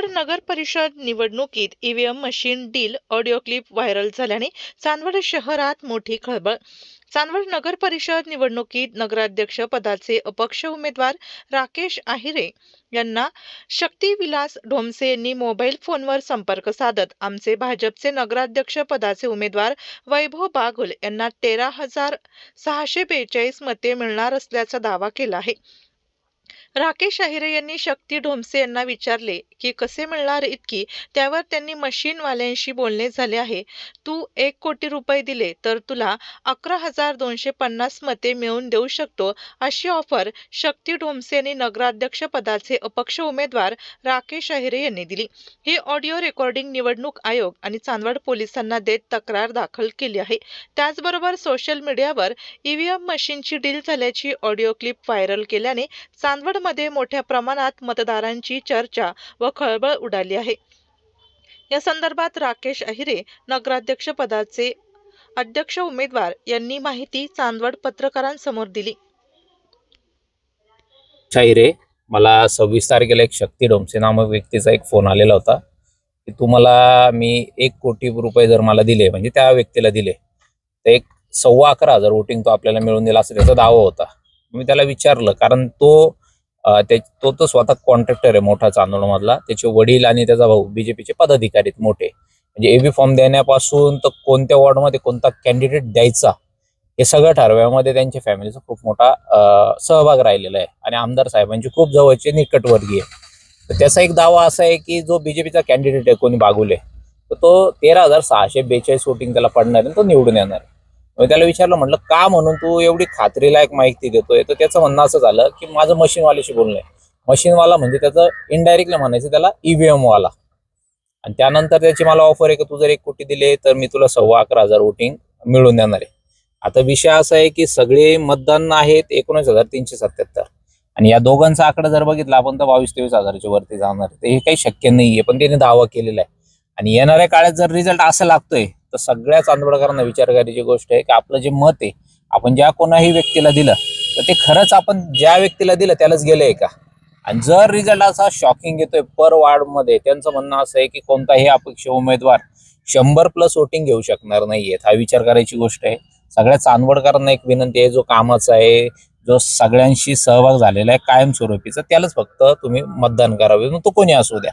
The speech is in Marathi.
चांदवड नगर परिषद निवडणुकीत EVM machine deal audio clip viral झाल्याने चांदवड शहरात मोठी खळबळ. चांदवड नगर परिषद निवडणुकीत नगराध्यक्ष पदाचे अपक्ष उमेदवार राकेश आहिरे यांना शक्तिविलास ढोमसे यांनी मोबाईल फोनवर संपर्क साधत आमचे भाजपचे नगराध्यक्ष पदाचे उमेदवार वैभव बागुल यांना तेरा हजार सहाशे बेचाळीस मते मिळणार असल्याचा दावा केला आहे. राकेश अहिरे यांनी शक्ती ढोमसे यांना विचारले की कसे मिळणार इतकी? त्यावर त्यांनी मशीनवाल्यांशी बोलणे झाले आहे. तू एक कोटी रुपये दिले तर तुला अकरा हजार दोनशे पन्नास मते मिळवून देऊ शकतो. अशी ऑफर शक्ती ढोमसे यांनी नगराध्यक्ष पदाचे अपक्ष उमेदवार राकेश अहिरे यांनी दिली. ही ऑडिओ रेकॉर्डिंग निवडणूक आयोग आणि चांदवड पोलिसांना देत तक्रार दाखल केली आहे. त्याचबरोबर सोशल मीडियावर ईव्हीएम मशीनची डील झाल्याची ऑडिओ क्लिप व्हायरल केल्याने चांदवड चांदवडमध्ये मोठ्या प्रमाणात मतदारांची चर्चा व खळबळ उडाली आहे. या संदर्भात राकेश अहिरे नगराध्यक्षपदाचे अध्यक्ष उमेदवार यांनी माहिती चांदवड पत्रकारांसमोर दिली. शाहिरे मला सव्वीस तारखेला एक शक्ती डोमसे नामक व्यक्तीचा एक फोन आलेला होता. की तुम्हाला मी एक कोटी रुपये जर मला दिले म्हणजे त्या व्यक्तीला दिले तर एक सव्वा अकरा हजार वोटिंग तो आपल्याला मिळून दिला असं त्याचा दावा होता. मी त्याला विचारलं कारण तो ते तो तर स्वतः कॉन्ट्रॅक्टर आहे मोठा चांदोडमधला. त्याचे वडील आणि त्याचा भाऊ बीजेपीचे पदाधिकारी आहेत मोठे. म्हणजे एबी फॉर्म देण्यापासून तर कोणत्या वॉर्डमध्ये कोणता कॅन्डिडेट द्यायचा हे सगळं ठरव्यामध्ये त्यांच्या फॅमिलीचा खूप मोठा सहभाग राहिलेला आहे. आणि आमदार साहेबांची खूप जवळचे निकटवर्गीय तर त्याचा एक दावा असा आहे की जो बीजेपीचा कॅन्डिडेट आहे कोणी बागुले तर तो तेरा हजार सहाशे बेचाळीस वोटिंग त्याला पडणार आहे तो निवडून येणार त्याला विचारलं म्हटलं का म्हणून तू एवढी खात्रीलायक माहिती देतोय? तर त्याचं म्हणणं असं झालं की माझं मशीनवाल्याशी बोलणं आहे. मशीनवाला म्हणजे त्याचं इनडायरेक्टली म्हणायचं त्याला ईव्हीएम वाला. आणि त्यानंतर त्याची मला ऑफर आहे की तू जर एक कोटी दिले तर मी तुला सव्वा अकरा हजार वोटिंग मिळून देणार आहे. आता विषय असा आहे की सगळे मतदान आहेत एकोणीस हजार तीनशे सत्याहत्तर. आणि या दोघांचा आकडा जर बघितला आपण तर बावीस तेवीस हजाराच्या वरती जाणार तर हे काही शक्य नाहीये पण त्याने दावा केलेला आहे. आणि येणाऱ्या काळात जर रिझल्ट असं लागतोय तर सगळ्या चांदवडकरांना विचार करायची गोष्ट आहे की आपलं जे मत आहे आपण ज्या कोणाही व्यक्तीला दिलं तर ते खरंच आपण ज्या व्यक्तीला दिलं त्यालाच गेलंय का? आणि जर रिझल्ट असा शॉकिंग येतोय पर वार्डमध्ये त्यांचं म्हणणं असं आहे की कोणताही अपेक्ष उमेदवार शंभर प्लस वोटिंग घेऊ शकणार नाहीयेत हा विचार करायची गोष्ट आहे. सगळ्या चांदवडकरांना एक विनंती आहे जो कामाचा आहे जो सगळ्यांशी सहभाग झालेला आहे कायमस्वरूपीचा त्यालाच फक्त तुम्ही मतदान करावे. मग तो कोणी असू द्या.